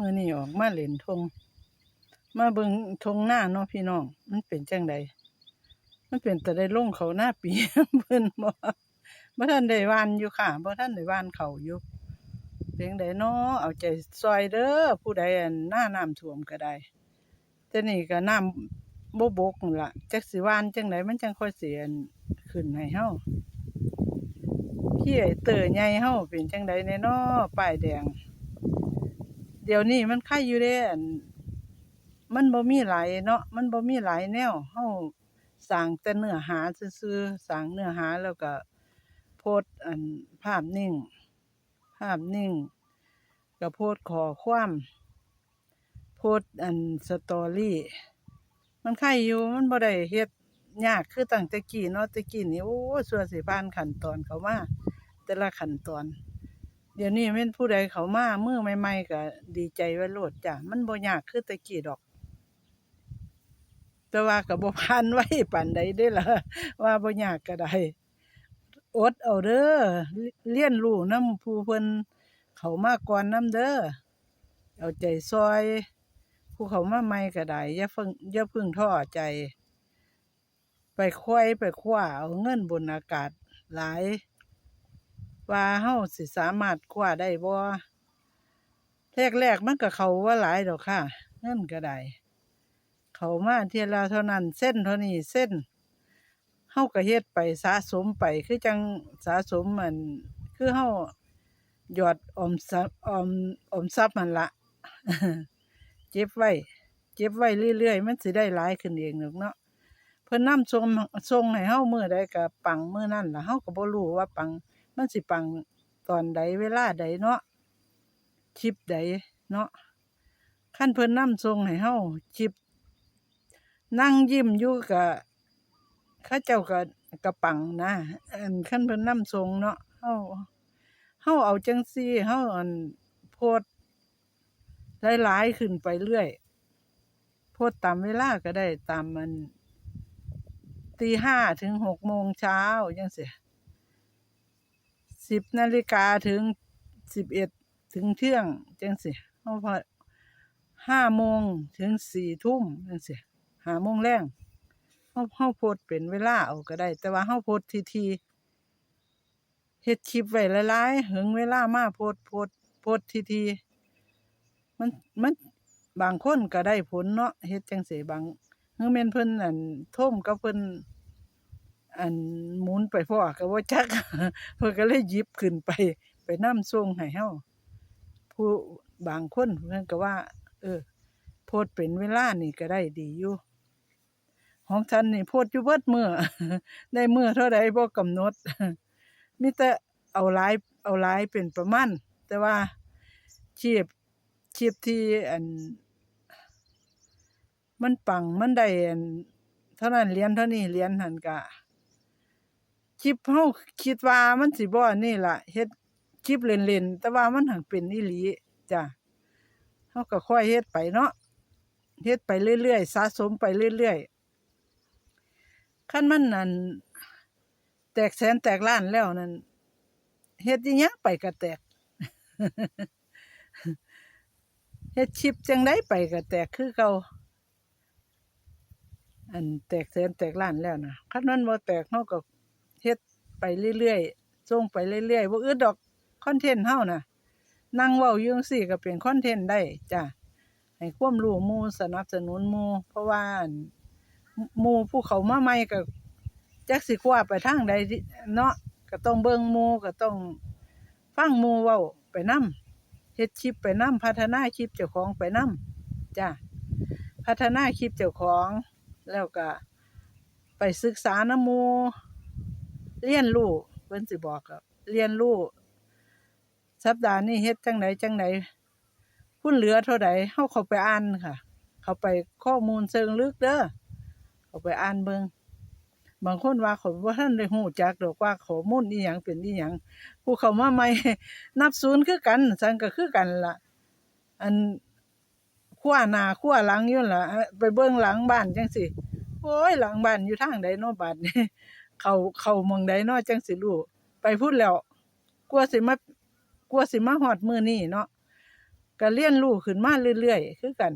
มื้อนี้ออกมาเล่นทง มาเบิงทงหน้าเนาะพี่น้อง มันเป็นจังใดมันเป็นแต่ได้ลงเขาหน้าปีเพิ่นบ่บ่ทันได้วานอยู่ค่ะบ่ทันได้วานเขาอยู่เพียงใดเนาะเอาใจซอยเด้อผู้ใดอันหน้าน้ำท่วมก็ได้แต่นี่ก็น้ำบบกล่ะจักสิวานจังไดมันจังค่อยเสิอันขึ้นให้เฮาขี้ไอเตอใหญ่เฮาเป็นจังไดแน่นอป้ายแดง เดี๋ยวนี้มันไข่อยู่เด้อันมันบ่มีหลายเนาะมันบ่มีหลายแนวเฮาสร้างแต่เนื้อหาซื่อๆสร้างเนื้อหาแล้วก็โพสอันภาพนิ่ง ภาพนิ่งก็โพสขอความโพสอันสตอรี่มันไข่อยู่มันบ่ได้เฮ็ดยากคือตั้งแต่กี้เนาะแต่กี้นี่โอ้สัวสิผ่านขั้นตอนเขามาแต่ละขั้นตอน เดี๋ยวนี้แม่นผู้ใดเขามาเมื่อใหม่ๆก็ดีใจไว้โลดจ้ะมันบ่ยากคือต่กี้ดอก แต่ว่าก็บ่ผ่านไว้ปานใดเด้ล่ะว่าบ่ยากก็ได้อดเอาเด้อเรียนรู้นำผู้เพิ่นเขามาก่อนนำเด้อเอาใจซอยผู้เขามาใหม่ก็ได้อย่าเพิ่งอย่าพึ่งท้อใจ ไปควยไปคว้าเอาเงินบนอากาศหลาย ว่าเฮาสิสามารถคว้าได้บ่แรกๆมันก็เขาว่าหลายดอกค่ะเงินก็ได้เขามาเที่ยละเท่านั้นเส้นเท่านี้เส้นเฮาก็เฮ็ดไปสะสมไปคือจังสะสมมันคือเฮาหยอดอมทรัพย์อมอมทรัพย์มันละเก็บไว้เก็บไว้เรื่อยๆมันสิได้หลายขึ้นเองดอกเนาะเพิ่นนำส่งส่งให้เฮามื้อใดก็ปังมื้อนั้นล่ะเฮาก็บ่รู้ว่าปัง มันสิปังตอนใดเวลาใดเนาะคลิปใดเนาะคันเพิ่นนำส่งให้เฮาคลิป นั่งยิ้มอยู่ก็เขาเจ้าก็ก็ปังนะอันคันเพิ่นนำส่งเนาะเฮาเฮาเอาจังซี่เฮาอันโพสต์หลายๆขึ้นไปเรื่อยโพสต์ตามเวลาก็ได้ตามมันตีห้าถึงหกโมงเช้าจังซี่สิ สิบนาฬิกาถึงสิบเอ็ดถึงเที่ยงจังซี่เฮาพอห้าโมงถึงสี่ทุ่มจังซี่ห้าโมงแรงเฮาเฮาโพสเป็นเวลาเอาก็ได้ แต่ว่าเฮาโพสต์ทีเฮ็ดคลิปไว้หลายๆถึงเวลามาโพสโพสโพสต์ทีมันมันบางคนก็ได้ผลเนาะเฮ็ดจังซี่บางเฮือแม่นเพิ่นอันโทมกับเพิ่น อันหมุนไปพ้อก็บ่จักเพิ่นก็เลยหยิบขึ้นไป ไปนำส่งให้เฮาผู้บางคนเพิ่นก็ว่า เออ โพสต์เป็นเวลานี่ก็ได้ดีอยู่ของฉันนี่โพสต์อยู่เบิดมื้อได้มื้อเท่าใดบ่กำหนดมีแต่เอาหลายเอาหลายเป็นประมาณแต่ว่าชีพชีพที่อัน มันปังมันได้อันเท่านั้นเหรียญเท่านี้เหรียญหันก็ คลิปเฮาคิดว่ามันสิบ่อันนี้ล่ะเฮ็ดคลิปเล่นๆแต่ว่ามันหังเป็นอีหลีจ้ะเฮาก็ค่อยเฮ็ดไปเนาะเฮ็ดไปเรื่อยๆสะสมไปเรื่อยๆคันมันนั่นแตกแสนแตกล้านแล้วนั่นเฮ็ดอีหยังไปก็แตกเฮ็ดคลิปจังไดไปก็แตกคือเก่าอันแตกแสนแตกล้านแล้วนะคันมันบ่แตกเฮาก็ ฮ็ดไปเรื่อยๆส่งไปเรื่อยๆบ่อึดดอกคอนเทนต์เฮาน่ะนั่งเว้าอยู่จังซี่ก็เป็นคอนเทนต์ได้จ้ะให้ความรู้หมู่สนับสนุนหมู่เพราะว่าหมู่ผู้เขามาใหม่ก็จักสิคว้าไปทางใดที่เนาะก็ต้องเบิ่งหมู่ก็ต้องฟังหมู่เว้าไปนำเฮ็ดคลิปไปนำพัฒนาคลิปเจ้าของไปนำจ้ะพัฒนาคลิปเจ้าของแล้วก็ไปศึกษานำหมู่ เรียนรู้เพิ่นสิบอกก็เรียนรู้สัปดาห์นี้เฮ็ดจังไดจังไดหุ้นเหลือเท่าใดเฮาเข้าไปอ่านค่ะ เข้าไปข้อมูลเชิงลึกเด้อเข้าไปอ่านเบิ่งบางคนว่าเขาบ่ทันได้ฮู้จักดอกว่าข้อมูลอีหยังเป็นอีหยังผู้เข้ามาใหม่นับศูนย์คือกันซั่นก็คือกันล่ะ อันขั้วหน้าขั้วหลังอยู่นั่นล่ะ ไปเบิ่งหลังบ้านจังซี่โอ้ยหลังบ้านอยู่ทางใดเนาะบัดนี้ เขาเขาเมืองใดเนาะจังสิรู้ไปพูดแล้วกลัวสิมากลัวสิมาหอดมือนี่เนาะก็เรียนรู้ขึ้นมาเรื่อยๆคือกัน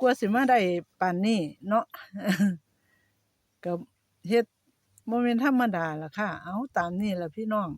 กลัวสิมาได้ป่านนี้เนาะก็เฮ็ดโมเม่นธรรมดาล่ะค่ะ เอาตามนี้ล่ะพี่น้อง